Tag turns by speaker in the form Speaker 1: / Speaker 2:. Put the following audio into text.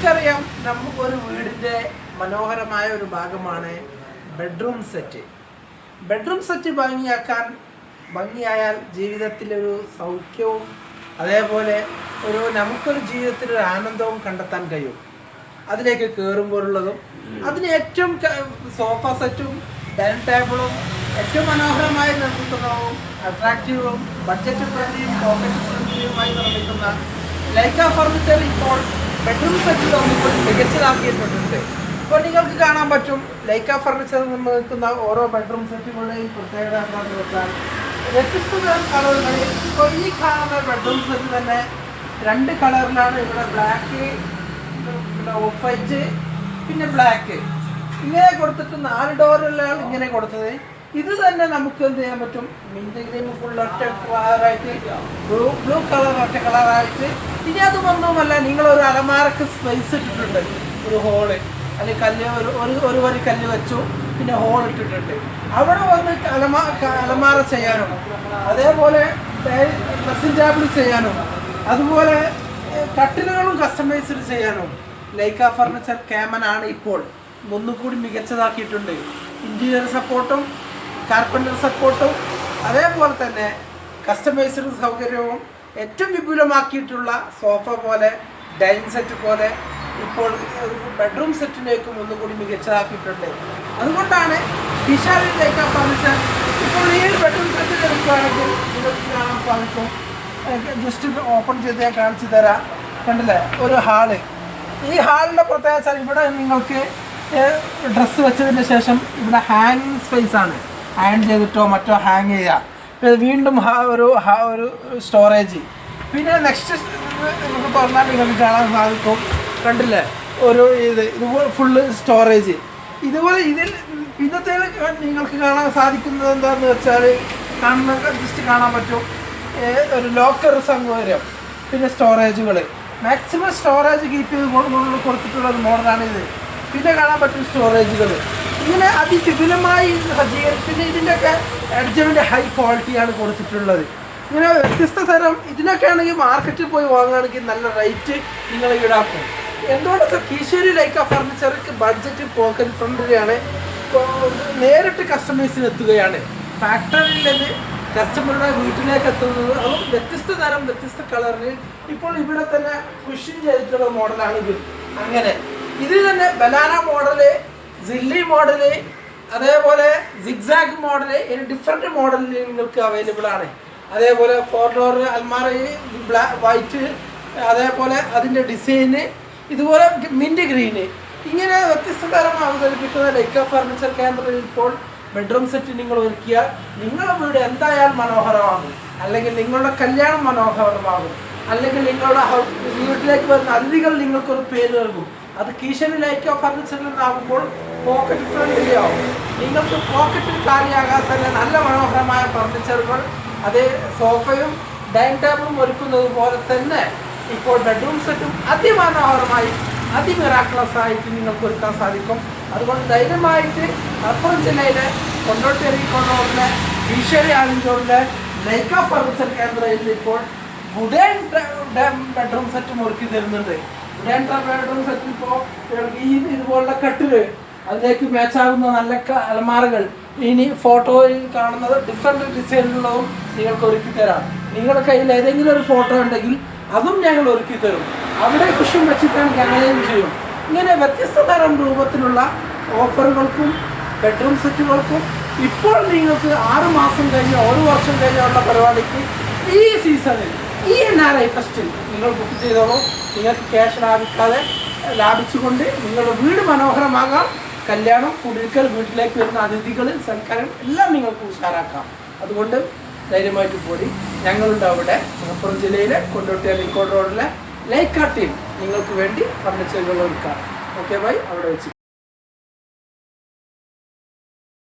Speaker 1: നമുക്കറിയാം നമുക്കൊരു വീടിന്റെ മനോഹരമായ ഒരു ഭാഗമാണ് ബെഡ്റൂം സെറ്റ് ബെഡ്റൂം സെറ്റ് ഭംഗിയാക്കാൻ ഭംഗിയായാൽ ജീവിതത്തിലൊരു സൗഖ്യവും അതേപോലെ ഒരു നമുക്കൊരു ജീവിതത്തിൽ ഒരു ആനന്ദവും കണ്ടെത്താൻ കഴിയും. അതിലേക്ക് കയറുമ്പോഴുള്ളതും അതിന് ഏറ്റവും സോഫ സെറ്റും ഡൈനിങ് ടേബിളും ഏറ്റവും മനോഹരമായി നിർമ്മിക്കുന്നതും അട്രാക്റ്റീവും ബഡ്ജറ്റ് ഫ്രണ്ട്ലിയും പോക്കറ്റ് ഫ്രണ്ട്ലിയുമായി നിർമ്മിക്കുന്ന ലൈക്ക ഫർണിച്ചർ ഇപ്പോൾ ബെഡ്റൂം സെറ്റ് നിർമ്മിപ്പോൾ മികച്ചതാക്കിയിട്ടുണ്ട്. ഇപ്പോൾ നിങ്ങൾക്ക് കാണാൻ പറ്റും. ലൈക്ക ഫർണിച്ചർ നിർമ്മിക്കുന്ന ഓരോ ബെഡ്റൂം സെറ്റുകളുടെയും പ്രത്യേകത എന്താണെന്ന് വെച്ചാൽ വ്യത്യസ്ത തരം കളറുകളിൽ ഇപ്പോൾ ഈ കാണുന്ന ബെഡ്റൂം സെറ്റ് തന്നെ രണ്ട് കളറിലാണ് ഇവിടെ ബ്ലാക്ക് പിന്നെ ഓഫ് വൈറ്റ് പിന്നെ ബ്ലാക്ക് ഇങ്ങനെ കൊടുത്തിട്ട് നാല് ഡോറിലാണ് ഇങ്ങനെ കൊടുത്തത്. ഇത് തന്നെ നമുക്ക് എന്ത് ചെയ്യാൻ പറ്റും? മിന്റ് ഗ്രീൻ ഫുൾ ഒറ്റ കളറായിട്ട് ബ്ലൂ ബ്ലൂ കളർ ഒറ്റ കളറായിട്ട് ഇനി അതൊന്നുമല്ല നിങ്ങൾ നിങ്ങളൊരു അലമാരക്ക് സ്പേസ് ഇട്ടിട്ടുണ്ട്. ഒരു ഹോൾ അല്ലെങ്കിൽ കല്ല് ഒരു ഒരു ഒരു വരി കല്ല് വെച്ചു. പിന്നെ ഹോൾ ഇട്ടിട്ടുണ്ട്. അവിടെ വന്ന് അലമാ അലമാര ചെയ്യാനും അതേപോലെ ഡ്രസ്സിംഗ് ടേബിൾ ചെയ്യാനും അതുപോലെ കട്ടിലുകളും കസ്റ്റമൈസ്ഡ് ചെയ്യാനും. ലൈക്ക ഫർണിച്ചർ ക്യാമൻ ആണ് ഇപ്പോൾ. ഒന്നുകൂടി മികച്ചതാക്കിയിട്ടുണ്ട്. ഇന്റീരിയർ സപ്പോർട്ടും കാർപ്പന്റർ സപ്പോർട്ടും അതേപോലെ തന്നെ കസ്റ്റമൈസ്ഡ് സൗകര്യവും ഏറ്റവും വിപുലമാക്കിയിട്ടുള്ള സോഫ പോലെ ഡൈനിങ് സെറ്റ് പോലെ ഇപ്പോൾ ബെഡ്റൂം സെറ്റിലേക്കും ഒന്നുകൂടി മികച്ചതാക്കിയിട്ടുണ്ട്. അതുകൊണ്ടാണ് വിശാലിലേക്ക് ലൈക്ക ഫർണിച്ചർ ഇപ്പോൾ ഈ ബെഡ്റൂം സെറ്റ് എടുക്കുകയാണെങ്കിൽ നിങ്ങൾക്ക് കാണാൻ സാധിക്കും. ജസ്റ്റ് ഓപ്പൺ ചെയ്ത് ഞാൻ കാണിച്ചു തരാം. കണ്ടില്ലേ? ഒരു ഹാൾ. ഈ ഹാളിന്റെ പ്രത്യേകത ഇവിടെ നിങ്ങൾക്ക് ഡ്രസ്സ് വെച്ചതിന് ശേഷം ഇവിടെ ഹാങ്ങിങ് സ്പേസ് ആണ്. അയൺ ചെയ്തിട്ടോ മറ്റോ ഹാങ് ചെയ്യുക പിന്നെ വീണ്ടും ആ ഒരു ആ ഒരു സ്റ്റോറേജ് പിന്നെ നെക്സ്റ്റ് നമുക്ക് പറഞ്ഞാൽ നിങ്ങൾക്ക് കാണാൻ സാധിക്കും. കണ്ടില്ലേ? ഒരു ഇത് ഇതുപോലെ ഫുള്ള് സ്റ്റോറേജ് ഇതുപോലെ ഇതിൽ ഇന്നത്തെ നിങ്ങൾക്ക് കാണാൻ സാധിക്കുന്നത് എന്താണെന്ന് വെച്ചാൽ കാണുന്ന ജസ്റ്റ് കാണാൻ പറ്റും. ഒരു ലോക്കർ സൗകര്യം പിന്നെ സ്റ്റോറേജുകൾ മാക്സിമം സ്റ്റോറേജ് കീപ്പ് ചെയ്ത് കൊടുത്തിട്ടുള്ള ഒരു മോഡലാണ് ഇത് പിന്നെ കാണാൻ പറ്റും സ്റ്റോറേജുകൾ ഇങ്ങനെ അതിശിഥിലമായി സജ്ജീകരിച്ചിട്ട് ഇതിന്റെയൊക്കെ എഡ്ജമിന്റെ ഹൈ ക്വാളിറ്റിയാണ് കൊടുത്തിട്ടുള്ളത്. ഇങ്ങനെ വ്യത്യസ്ത തരം ഇതിനൊക്കെ ആണെങ്കിൽ മാർക്കറ്റിൽ പോയി വാങ്ങുകയാണെങ്കിൽ നല്ല റേറ്റ് നിങ്ങൾ ഈടാക്കും. എന്തുകൊണ്ട് സർ കീശ്വരി ലൈക്ക ഫർണിച്ചർക്ക് ബഡ്ജറ്റ് പോക്കറ്റ് ഫ്രണ്ട്ലിയാണ് ഇപ്പോൾ നേരിട്ട് കസ്റ്റമേഴ്സിന് എത്തുകയാണ്. ഫാക്ടറിയിൽ നിന്ന് കസ്റ്റമറുടെ വീട്ടിലേക്ക് എത്തുന്നത് അതും വ്യത്യസ്ത തരം വ്യത്യസ്ത കളറിൽ ഇപ്പോൾ ഇവിടെ തന്നെ കുഷൻ ചെയ്തിട്ടുള്ള മോഡലാണ് ഇത് അങ്ങനെ. ഇതിൽ തന്നെ ബനാന മോഡൽ സില്ലി മോഡൽ അതേപോലെ സിഗ്സാഗ് മോഡൽ ഇനി ഡിഫറെന്റ് മോഡലിൽ നിങ്ങൾക്ക് അവൈലബിൾ ആണ്. അതേപോലെ ഫോർ ഡോർ അൽമാറി ബ്ലാക്ക് വൈറ്റ് അതേപോലെ അതിന്റെ ഡിസൈന് ഇതുപോലെ മിന്റ് ഗ്രീന് ഇങ്ങനെ വ്യത്യസ്ത തരം അവതരിപ്പിക്കുന്ന ലൈക്ക ഫർണിച്ചർ കേന്ദ്രത്തിൽ ഇപ്പോൾ ബെഡ്റൂം സെറ്റ് നിങ്ങൾ ഒരുക്കിയാൽ നിങ്ങളുടെ വീട് എന്തായാലും മനോഹരമാകും. അല്ലെങ്കിൽ നിങ്ങളുടെ കല്യാണം മനോഹരമാകും. അല്ലെങ്കിൽ നിങ്ങളുടെ വീട്ടിലേക്ക് വരുന്ന അതിഥികൾ നിങ്ങൾക്കൊരു പേര് നൽകും. അത് കീശനിലേക്കോ ഫർണിച്ചറിൽ നിന്നാകുമ്പോൾ പോക്കറ്റ് ഫ്രണ്ട്ലിയോ? നിങ്ങൾക്ക് പോക്കറ്റിൽ കാലിയാകാത്ത നല്ല മനോഹരമായ ഫർണിച്ചറുകൾ അതേ സോഫയും ഡൈനിങ് ടേബിളും ഒരുക്കുന്നത് പോലെ തന്നെ ഇപ്പോൾ ബെഡ്റൂം സെറ്റും അതിമനോഹരമായി അതിമിറാക്ലസ് ആയിട്ട് നിങ്ങൾക്ക് ഒരുക്കാൻ സാധിക്കും. അതുകൊണ്ട് ധൈര്യമായിട്ട് മലപ്പുറം ജില്ലയിലെ കൊണ്ടോട്ടേരി കൊണ്ടോറിലെ ഈശ്വരി ആലഞ്ചോറിലെ ലൈക്ക ഫർണിച്ചർ കേന്ദ്രയിൽ ഇപ്പോൾ വുഡൻ ബെഡ്റൂം സെറ്റും ഒരുക്കി തരുന്നുണ്ട്. വുഡൻ ബെഡ്റൂം സെറ്റ് ഇപ്പോൾ ഇതുപോലുള്ള കട്ടിൽ അതിലേക്ക് മാച്ചാകുന്ന നല്ല അലമാറകൾ ഇനി ഫോട്ടോയിൽ കാണുന്നത് ഡിഫറെന്റ് ഡിസൈനിലുള്ളതും നിങ്ങൾക്ക് ഒരുക്കി തരാം. നിങ്ങളുടെ കയ്യിൽ ഏതെങ്കിലും ഒരു ഫോട്ടോ ഉണ്ടെങ്കിൽ അതും ഞങ്ങൾ ഒരുക്കി തരും. അവിടെ കുഷ്യം വെച്ചിട്ട് അങ്ങനെയും ചെയ്യും. ഇങ്ങനെ വ്യത്യസ്ത തരം രൂപത്തിലുള്ള ഓഫറുകൾക്കും ബെഡ്റൂം സെറ്റുകൾക്കും ഇപ്പോൾ നിങ്ങൾക്ക് ആറ് മാസം കഴിഞ്ഞ് ഒരു വർഷം കഴിഞ്ഞുള്ള പരിപാടിക്ക് ഈ സീസണിൽ ഈ എൻ ആർ ഐ ഫസ്റ്റിൽ നിങ്ങൾ ബുക്ക് ചെയ്തോളൂ. നിങ്ങൾക്ക് ക്യാഷ് ലാഭിക്കാതെ ലാഭിച്ചുകൊണ്ട് നിങ്ങളുടെ വീട് മനോഹരമാകാം. കല്യാണം കുടുക്കൽ വീട്ടിലേക്ക് വരുന്ന അതിഥികൾ സൽക്കാരം എല്ലാം നിങ്ങൾക്ക് ഉഷാറാക്കാം. അതുകൊണ്ട് ധൈര്യമായിട്ട് പോയി ഞങ്ങളുണ്ട് അവിടെ. മലപ്പുറം ജില്ലയിലെ കൊണ്ടോട്ടിയ ലിക്കോട് റോഡിലെ ലൈക്കാ ടീം നിങ്ങൾക്ക് വേണ്ടി ഫർണിച്ചറുകൾ ഒരുക്കാം. ഓക്കെ ബൈ അവിടെ വെച്ച്